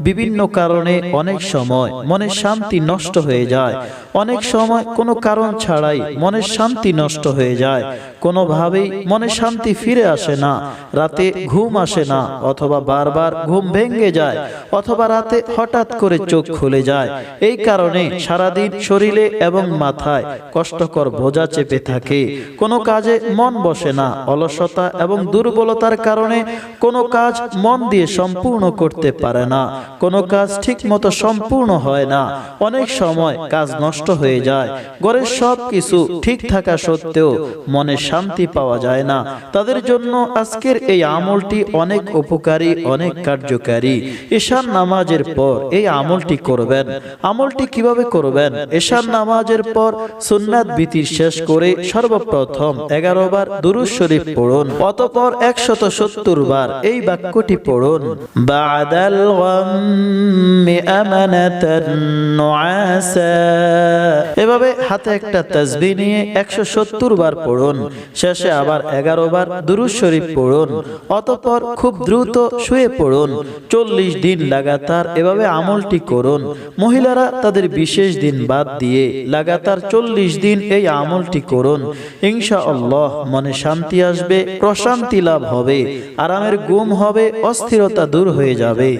বিভিন্ন কারণে অনেক সময় মনের শান্তি নষ্ট হয়ে যায়। অনেক সময় কোনো কারণ ছাড়াই মনের শান্তি নষ্ট হয়ে যায়। কোনোভাবেই মনে শান্তি ফিরে আসে না। রাতে ঘুম আসে না, অথবা বারবার ঘুম ভেঙে যায়, অথবা রাতে হঠাৎ করে চোখ খুলে যায়। এই কারণে সারাদিন শরীরে এবং মাথায় কষ্টকর বোঝা চেপে থাকে। কোনো কাজে মন বসে না, অলসতা এবং দুর্বলতার কারণে কোনো কাজ মন দিয়ে সম্পূর্ণ করতে পারে না। কোনো কাজ ঠিক মতো সম্পূর্ণ হয় না। অনেক সময় কাজ নষ্ট হয়ে যায়। ঘরের সব কিছু ঠিক থাকা সত্ত্বেও মনে শান্তি পাওয়া যায় না। তাদের জন্য আজকের এই আমলটি অনেক উপকারী, অনেক কার্যকারী। ঈশান নামাজের পর এই আমলটি করবেন। আমলটি কীভাবে করবেন? ঈশান নামাজের পর সুন্নাত বিতির শেষ করে সর্বপ্রথম এগারো বার দুরুজ শরীফ পড়ুন, অতপর একশত সত্তর বার এই বাক্যটি পড়ুন। বাদাল এভাবে হাতে একটা তাসবিহ নিয়ে একশো সত্তর বার পড়ুন, শেষে আবার এগারো বার দুরুজ শরীফ পড়ুন, অতপর খুব দ্রুত শুয়ে পড়ুন, চল্লিশ দিন লাগাতার এভাবে আমলটি করুন, মহিলারা তাদের বিশেষ দিন বাদ দিয়ে লাগাতার চল্লিশ দিন এই আমলটি করুন। ইনশা আল্লাহ মনে শান্তি আসবে, প্রশান্তি লাভ হবে, আরামের গুম হবে, অস্থিরতা দূর হয়ে যাবে।